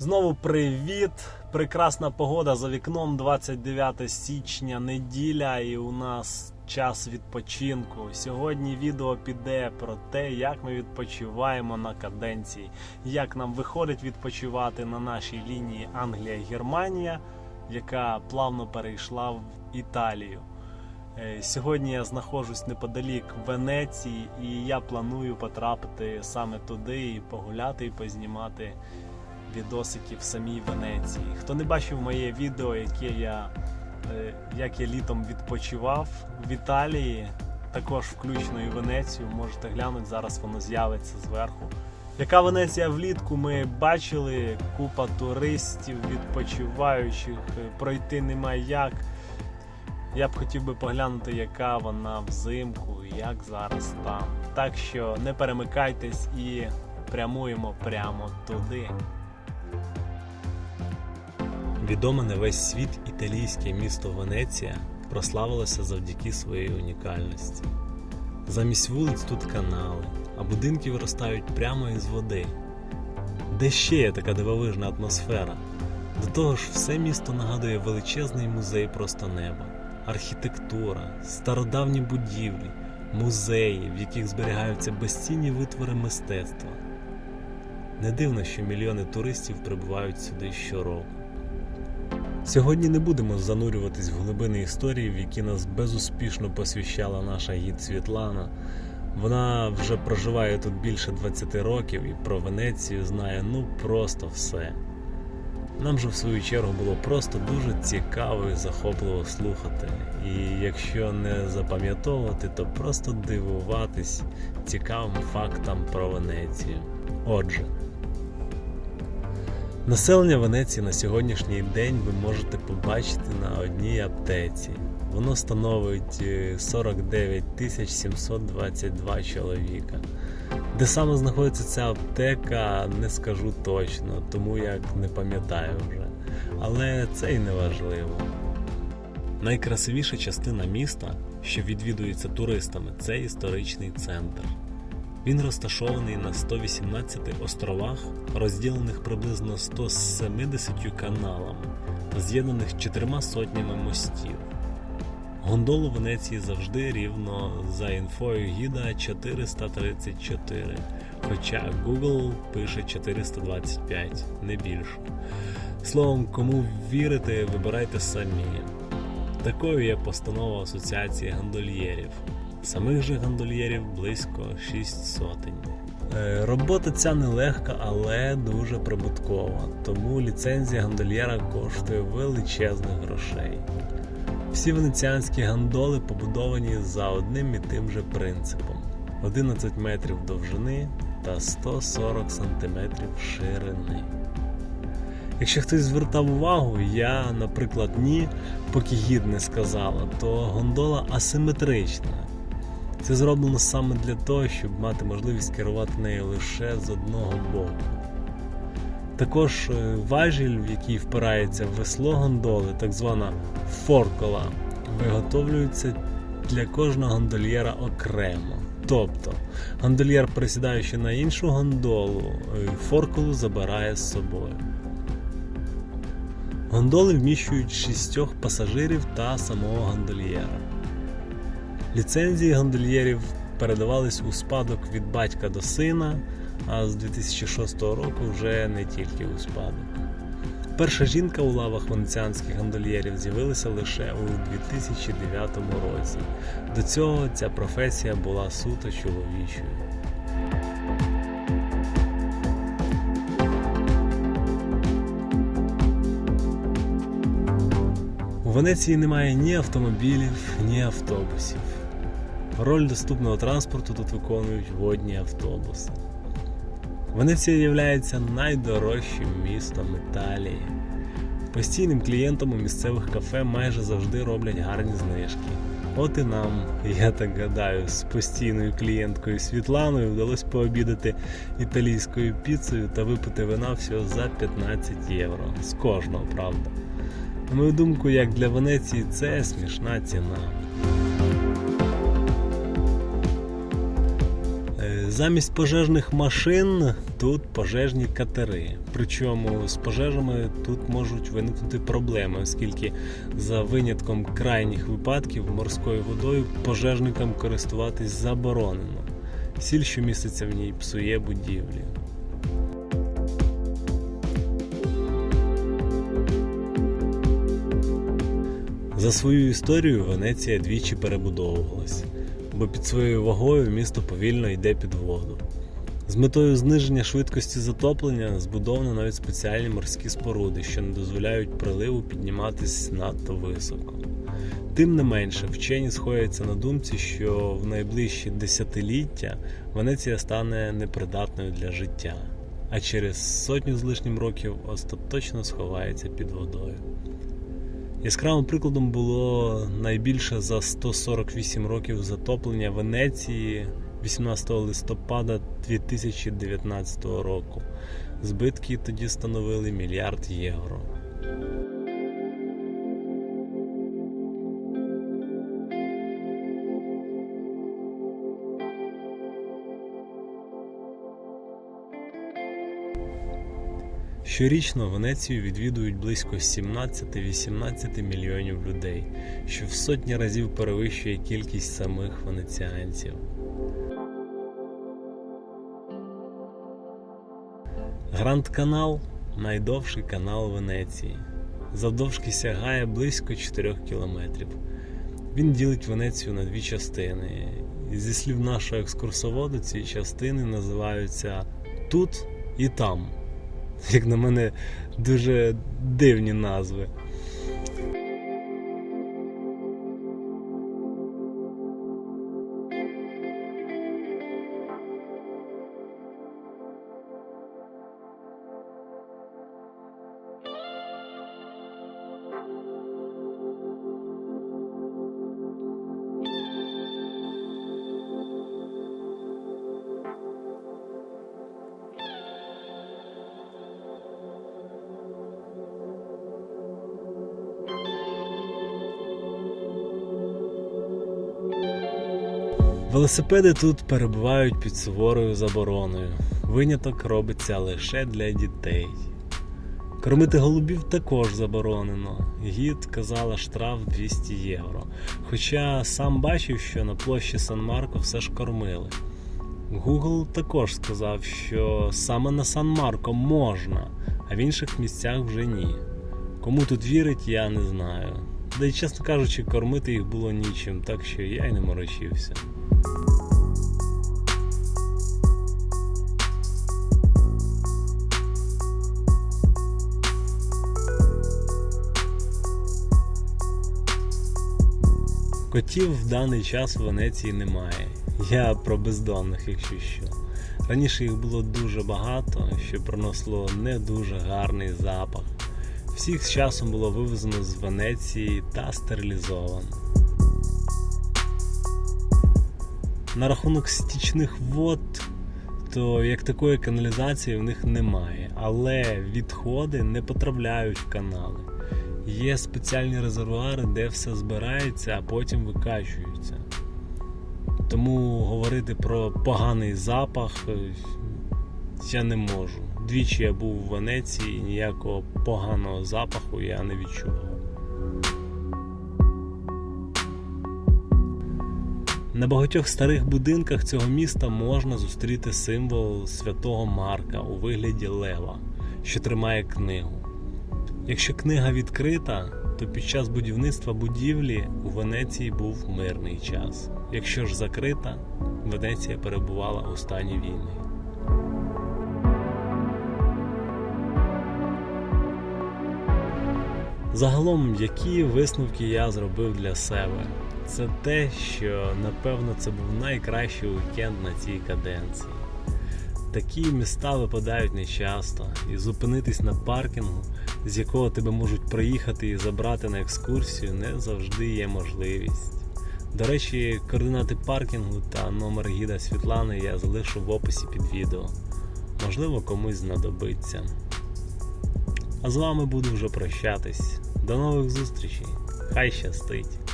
Знову привіт! Прекрасна погода за вікном 29 січня, неділя, і у нас час відпочинку. Сьогодні відео піде про те, як ми відпочиваємо на каденції, як нам виходить відпочивати на нашій лінії Англія-Германія, яка плавно перейшла в Італію. Е, Сьогодні я знаходжусь неподалік Венеції, і я планую потрапити саме туди і погуляти і познімати відосики в самій Венеції. Хто не бачив моє відео, яке я, е, як я літом відпочивав в Італії, також включно і Венецію, можете глянути, зараз воно з'явиться зверху. Яка Венеція влітку ми бачили купа туристів, відпочиваючих, е, пройти нема як. Я б хотів би поглянути, яка вона взимку, і як зараз там. Так що не перемикайтесь і прямуємо прямо туди. Відоме на весь світ італійське місто Венеція прославилося завдяки своїй унікальності. Замість вулиць тут канали, а будинки виростають прямо із води. Де ще є така дивовижна атмосфера? До того ж, все місто нагадує величезний музей просто неба, архітектура, стародавні будівлі, музеї, в яких зберігаються безцінні витвори мистецтва. Не дивно, що мільйони туристів прибувають сюди щороку. Сьогодні не будемо занурюватись в глибини історії, в які нас безуспішно посвящала наша гід Світлана. Вона вже проживає тут більше 20 років і про Венецію знає ну просто все. Нам же в свою чергу було просто дуже цікаво і захопливо слухати. І якщо не запам'ятовувати, то просто дивуватись цікавим фактам про Венецію. Отже, Населення Венеції на сьогоднішній день ви можете побачити на одній аптеці. Воно становить е, 49 722 чоловіка. Де саме знаходиться ця аптека, не скажу точно, тому як не пам'ятаю вже. Але це й не важливо. Найкрасивіша частина міста, що відвідується туристами, це історичний центр. Він розташований на 118 островах, розділених приблизно 170 каналами з'єднаних чотирма сотнями мостів. Гондол у Венеції завжди рівно за інфою гіда 434, хоча Google пише 425, не більше. Словом, кому вірити, вибирайте самі. Такою є постанова Асоціації гондольєрів. Самих же гондольєрів близько 6 сотень. Е, Робота ця нелегка, але дуже прибуткова, тому ліцензія гондольєра коштує величезних грошей. Всі венеціанські гондоли побудовані за одним і тим же принципом: 11 метрів довжини та 140 сантиметрів ширини. Якщо хтось звертав увагу, я, наприклад, ні, поки гід не сказала, то гондола асиметрична. Це зроблено саме для того, щоб мати можливість керувати нею лише з одного боку. Також е, важіль, в який впирається весло гондоли, так звана форкола, виготовлюється для кожного гондольєра окремо. Тобто, гондольєр, присідаючи на іншу гондолу, е, форколу забирає з собою. Гондоли вміщують шістьох пасажирів та самого гондольєра. Ліцензії гондольєрів передавались у спадок від батька до сина, а з 2006 року вже не тільки у спадок. Перша жінка у лавах венеціанських гондольєрів з'явилася лише у 2009 році. До цього ця професія була суто чоловічою. У Венеції немає ні автомобілів, ні автобусів. Роль доступного транспорту тут виконують водні автобуси. Венеція є найдорожчим містом Італії. Постійним клієнтам у місцевих кафе майже завжди роблять гарні знижки. От і нам, я так гадаю, з постійною клієнткою Світланою вдалося пообідати італійською піцею та випити вина всього за 15 євро. З кожного, правда. На мою думку, як для Венеції, це смішна ціна. Замість пожежних машин тут пожежні катери. Причому з пожежами тут можуть виникнути проблеми, оскільки за винятком крайніх випадків морською водою пожежникам користуватись заборонено. Сіль, що міститься в ній, псує будівлі. За свою історію Венеція двічі перебудовувалась, бо під своєю вагою місто повільно йде під воду. З метою зниження швидкості затоплення збудовано навіть спеціальні морські споруди, що не дозволяють приливу підніматись надто високо. Тим не менше, вчені сходяться на думці, що в найближчі десятиліття Венеція стане непридатною для життя, а через сотню з лишнім років остаточно сховається під водою. Яскравим прикладом було найбільше за 148 років затоплення Венеції 18 листопада 2019 року. Збитки тоді становили мільярд євро. Щорічно Венецію відвідують близько 17-18 мільйонів людей, що в сотні разів перевищує кількість самих венеціанців. Гранд Канал найдовший канал Венеції. Завдовжки сягає близько 4 кілометрів. Він ділить Венецію на дві частини. І зі слів нашого екскурсоводу, ці частини називаються тут і там. Як на мене, дуже дивні назви. Велосипеди тут перебувають під суворою забороною. Виняток робиться лише для дітей. Кормити голубів також заборонено. Гід казала штраф 200 євро. Хоча сам бачив, що на площі Сан-Марко все ж кормили. Google також сказав, що саме на Сан-Марко можна, а в інших місцях вже ні. Кому тут вірить, я не знаю. Да й чесно кажучи, кормити їх було нічим, так що я й не морочився. Котів в даний час в Венеції немає. Я про бездомних, якщо що. Раніше їх було дуже багато, що принесло не дуже гарний запах. Всіх з часом було вивезено з Венеції та стерилізовано. На рахунок стічних вод, то як такої каналізації в них немає, але відходи не потрапляють в канали. Є спеціальні резервуари, де все збирається, а потім викачується. Тому говорити про поганий запах е, я не можу. Двічі я був в Венеції, ніякого поганого запаху я не відчував. На багатьох старих будинках цього міста можна зустріти символ святого Марка у вигляді лева, що тримає книгу. Якщо книга відкрита, то під час будівництва будівлі у Венеції був мирний час. Якщо ж закрита, Венеція перебувала у стані війни. Загалом, які висновки я зробив для себе, це те, що напевно це був найкращий уікенд на цій каденції. Такі міста випадають нечасто, і зупинитись на паркінгу, з якого тебе можуть приїхати і забрати на екскурсію, не завжди є можливість. До речі, координати паркінгу та номер гіда Світлани я залишу в описі під відео. Можливо, комусь знадобиться. А з вами буду вже прощатись. До нових зустрічей. Хай щастить!